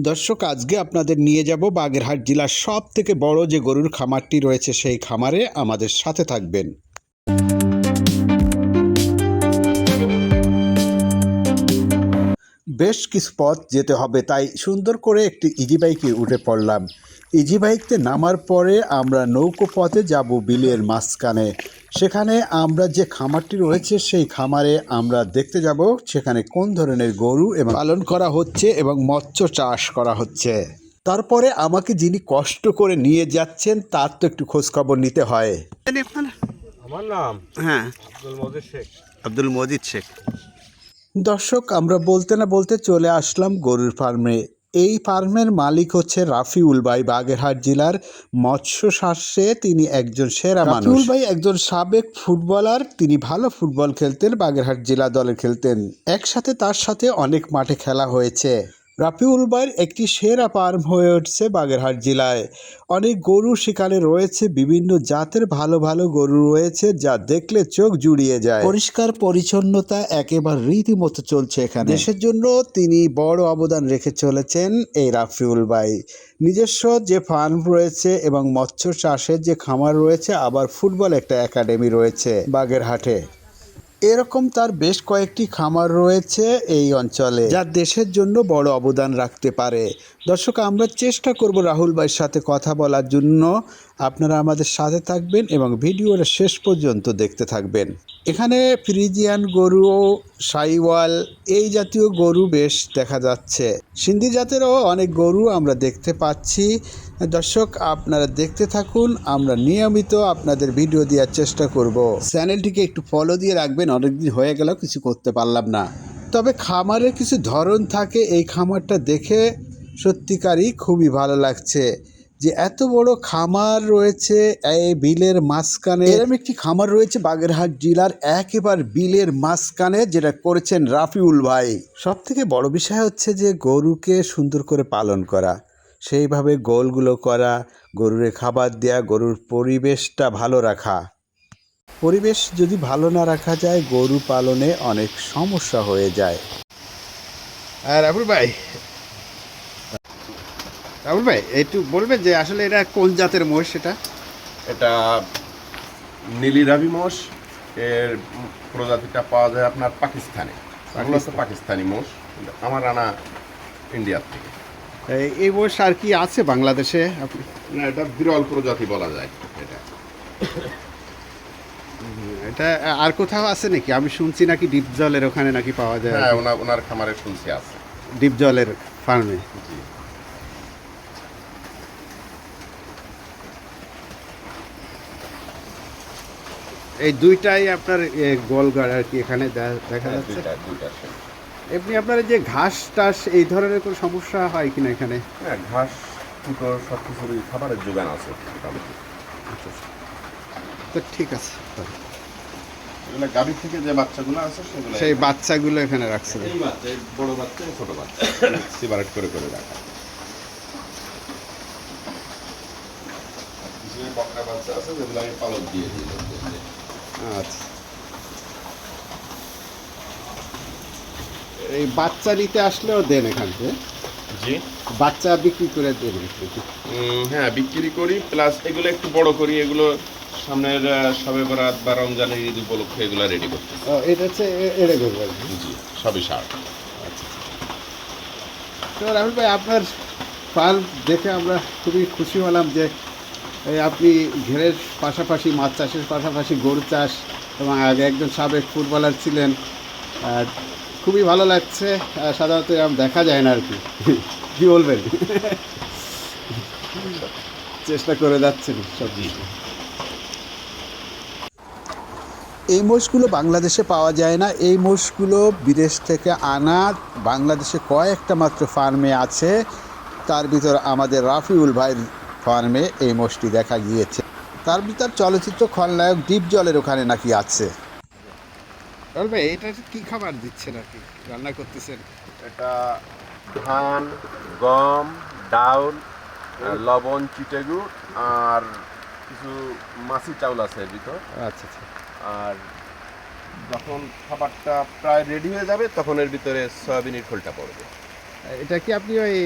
দর্শক, আজকে আপনাদের নিয়ে যাব বাগেরহাট জেলার সব থেকে বড় যে গরুর খামারটি রয়েছে, সেই খামারে আমাদের সাথে থাকবেন। বেশ কিছু পথ যেতে হবে তাই সুন্দর করে একটি ইজি বাইকে উঠে পড়লাম। ইজি বাইকতে নামার পরে আমরা নৌকো পথে যাব বিলের মাঝখানে। সেখানে আমরা যে খামারটি রয়েছে সেই খামারে আমরা দেখতে যাব সেখানে কোন ধরনের গরু এবং পালন করা হচ্ছে এবং মৎস্য চাষ করা হচ্ছে। তারপরে আমাকে যিনি কষ্ট করে নিয়ে যাচ্ছেন তার তো একটু খোঁজখবর নিতে হয়। আমার নাম হ্যাঁ। আব্দুল মজিদ শেখ। আব্দুল মজিদ শেখ। দর্শক আমরা বলতে না বলতে চলে আসলাম গরুর ফার্মে। এই ফার্মের মালিক হচ্ছে রাফিউল ভাই বাগেরহাট জেলার মৎস্য শাস্যে তিনি একজন সেরা মানুষ। রাফিউল ভাই একজন সাবেক ফুটবলার তিনি ভালো ফুটবল খেলতেন বাগেরহাট জেলা দলে খেলতেন। একসাথে তার সাথে অনেক মাঠে খেলা হয়েছে। রাফিউল বাইর একটি সেরা ফার্ম হয়ে উঠছে বাগেরহাট জেলায়। অনেক গরু সেখানে রয়েছে বিভিন্ন জাতের ভালো ভালো গরু রয়েছে যা দেখলে চোখ জুড়িয়ে যায়। পরিষ্কার পরিচ্ছন্নতা একেবারে রীতিমতো চলছে এখানে। দেশের জন্য তিনি বড় অবদান রেখে চলেছেন এই রাফিউল বাই নিজস্ব যে ফার্ম রয়েছে এবং মৎস্য চাষের যে খামার রয়েছে আবার ফুটবল একটা একাডেমি রয়েছে বাগেরহাটে। এরকম তার বেশ কয়েকটি খামার রয়েছে এই অঞ্চলে, যা দেশের জন্য বড় অবদান রাখতে পারে। দর্শক, আমরা চেষ্টা করব রাহুল ভাইয়ের সাথে কথা বলার জন্য। আপনারা আমাদের সাথে থাকবেন এবং ভিডিওটা শেষ পর্যন্ত দেখতে থাকবেন। এখানে ফ্রিজিয়ান গরু সাইওয়াল, এই জাতীয় গরু বেশ দেখা যাচ্ছে। সিন্ধি জাতেরও অনেক গরু আমরা দেখতে পাচ্ছি। দর্শক, আপনারা দেখতে থাকুন, আমরা নিয়মিত আপনাদের ভিডিও দেওয়ার চেষ্টা করব। চ্যানেলটিকে একটু ফলো দিয়ে রাখবেন, অনেকদিন হয়ে গেল, কিছু করতে পারলাম না। তবে খামারের কিছু ধরন থাকে, এই খামারটা দেখে সত্যিকারই খুবই ভালো লাগছে যে এত বড় খামার রয়েছে, এই বিলের মাঝখানে। এরকম একটি খামার রয়েছে বাগেরহাট জেলার একেবারে বিলের মাঝখানে, যেটা করেছেন রাফিউল ভাই। সব থেকে বড় বিষয় হচ্ছে যে গরুকে সুন্দর করে পালন করা। সেইভাবে গোলগুলো করা গরুরে খাবার দেয়া গরুর পরিবেশটা ভালো রাখা। পরিবেশ যদি ভালো না রাখা যায় গরু পালনে অনেক সমস্যা হয়ে যায়। আর রাহুল ভাই রাহুল ভাই একটু বলবেন যে আসলে এটা কোন জাতের মোষ সেটা এটা নীলি রাবি মোষ এর প্রজাতিটা পাওয়া যায় আপনার পাকিস্তানে। পাকিস্তানি। মোষ আমার আনা ইন্ডিয়ার থেকে। এই- বয়স আর কি আছে বাংলাদেশে? না এটা বিরল প্রজাতি বলা যায় এটা। এটা আর কোথাও আছে নাকি? আমি শুনছি নাকি ডিপ জলের ওখানে নাকি পাওয়া যায়। হ্যাঁ ওনার ওনার খামারে শুনছি আছে। ডিপ জলের ফার্মে? জি। এই দুইটাই আপনার গোলগাড় আর কি এখানে দেখা হ্যাঁ, যাচ্ছে? দুইটা দুইটা। এমনি আপনার যে ঘাস টাস এই ধরনের কোনো সমস্যা হয় কিনা এখানে? হ্যাঁ ঘাস ফুটো সব কিছুরই খাবারের যোগান আছে মোটামুটি। তো ঠিক আছে এগুলো গাভী থেকে যে বাচ্চাগুলো আছে সেগুলো সেই বাচ্চাগুলো এখানে রাখছে। এই বাচ্চা বড় বাচ্চা ছোট বাচ্চা। সিপারেট করে করে রাখা। কিছু বকরা বাচ্চা আছে যেগুলো আমি পালক দিয়ে দিই। আচ্ছা। এই বাচ্চা নিতে আসলেও দেন এখান থেকে। জি। বাচ্চা বিক্রি করে দেন হ্যাঁ বিক্রি করি প্লাস এগুলো একটু বড় করি এগুলো সামনের সবে বরাত বা রমজানের ঈদ উপলক্ষে এগুলো রেডি করতে এটা হচ্ছে এড়ে গরু জি সবই সার। তো রাহুল ভাই আপনার ফার্ম দেখে আমরা খুবই খুশি হলাম যে আপনি ঘেরের পাশাপাশি মাছ চাষের পাশাপাশি গরু চাষ এবং আগে একজন সাবেক ফুটবলার ছিলেন আর খুবই ভালো লাগছে সাধারণত এরকম দেখা যায় না আর কি। কী বলবেন? চেষ্টা করে যাচ্ছেন সব। এই মোষগুলো বাংলাদেশে পাওয়া যায় না। এই মোষগুলো বিদেশ থেকে আনা, বাংলাদেশে কয়েকটা মাত্র ফার্মে আছে। তার ভিতর আমাদের রাফিউল ভাইয়ের ফার্মে এই মোষটি দেখা গিয়েছে। তার ভিতর চলচ্চিত্র খলনায়ক দ্বীপ জলের ওখানে নাকি আছে। ভাই এটা কি খাবার দিচ্ছেন আর কি? রান্না করতেছেন? এটা ধান গম ডাউল লবণ চিটেগুড় আর কিছু মাছি চাউল আছে এর ভিতর। আচ্ছা আচ্ছা। আর যখন খাবারটা প্রায় রেডি হয়ে যাবে তখন এর ভিতরে সয়াবিনের খোলটা পড়বে। এটা কি আপনি ওই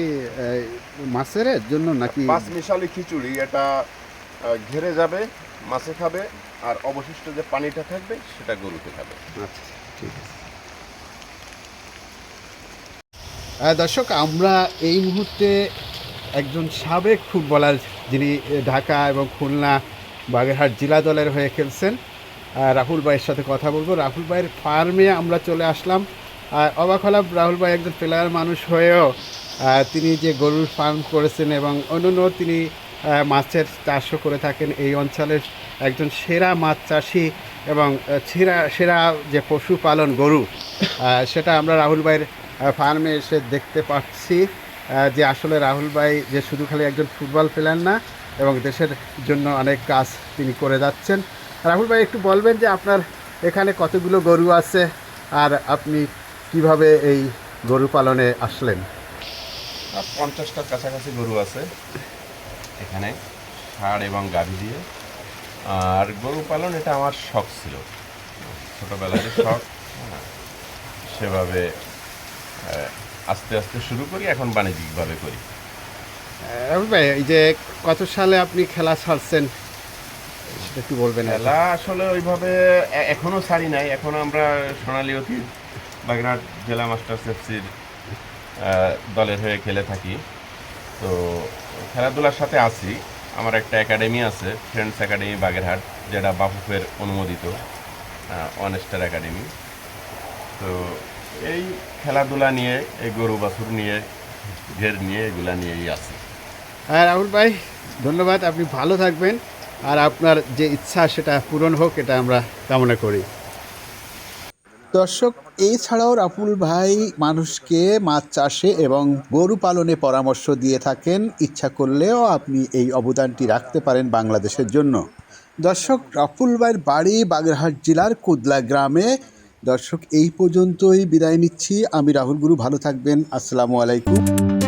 মাছের জন্য নাকি? পাঁচ মিশালি খিচুড়ি এটা ঘেরে যাবে মাছে খাবে আর অবশিষ্ট যে পানিটা থাকবে, সেটা গরুতে খাবে আচ্ছা ঠিক আছে। দর্শক, আমরা এই মুহূর্তে একজন সাবেক ফুটবলার যিনি ঢাকা এবং খুলনা বাগেরহাট জেলা দলের হয়ে খেলছেন রাহুল ভাইয়ের সাথে কথা বলব। রাহুল ভাইয়ের ফার্মে আমরা চলে আসলাম। অবাক হলাম, রাহুল ভাই একজন প্লেয়ার মানুষ হয়েও তিনি যে গরুর ফার্ম করেছেন এবং অন্যান্য তিনি মাছের চাষও করে থাকেন এই অঞ্চলের একজন সেরা মাছ চাষি এবং সেরা সেরা যে পশুপালন গরু সেটা আমরা রাহুল ভাইয়ের ফার্মে এসে দেখতে পাচ্ছি যে আসলে রাহুল ভাই যে শুধু খালি একজন ফুটবল প্লেয়ার না, এবং দেশের জন্য অনেক কাজ তিনি করে যাচ্ছেন। রাহুল ভাই, একটু বলবেন যে আপনার এখানে কতগুলো গরু আছে, আর আপনি কীভাবে এই গরু পালনে আসলেন? পঞ্চাশটার কাছাকাছি গরু আছে, এখানে ষাঁড় এবং গাভী দিয়ে। আর গরু পালন এটা আমার শখ ছিল। ছোটোবেলারই শখ হ্যাঁ। সেভাবে আস্তে আস্তে শুরু করি এখন বাণিজ্যিকভাবে করি। ভাই এই যে কত সালে আপনি খেলা ছাড়ছেন সেটা একটু বলবেন খেলা আসলে ওইভাবে এ- এখনও ছাড়ি নাই। এখন আমরা সোনালী অতীত বাগেরহাট জেলা মাস্টার্স এফসির দলের হয়ে খেলে থাকি। তো খেলাধুলার সাথে আছি। আমার একটা একাডেমি আছে ফ্রেন্ডস একাডেমি বাগেরহাট যেটা বাফুফের অনুমোদিত অনেস্টার স্টার একাডেমি তো এই খেলাধুলা নিয়ে, এই গরু বাছুর নিয়ে, ঘের নিয়ে, এগুলা নিয়েই আছি। হ্যাঁ রাহুল ভাই, ধন্যবাদ, আপনি ভালো থাকবেন, আর আপনার যে ইচ্ছা সেটা পূরণ হোক, এটা আমরা কামনা করি। দর্শক, এছাড়াও রাফুল ভাই মানুষকে মাছ চাষে এবং গরু পালনে পরামর্শ দিয়ে থাকেন। ইচ্ছা করলেও আপনি এই অবদানটি রাখতে পারেন বাংলাদেশের জন্য। দর্শক, রাফুল ভাইয়ের বাড়ি বাগেরহাট জেলার কুদলা গ্রামে। দর্শক, এই পর্যন্তই বিদায় নিচ্ছি। আমি রাহুল গুরু, ভালো থাকবেন। আসসালামু আলাইকুম।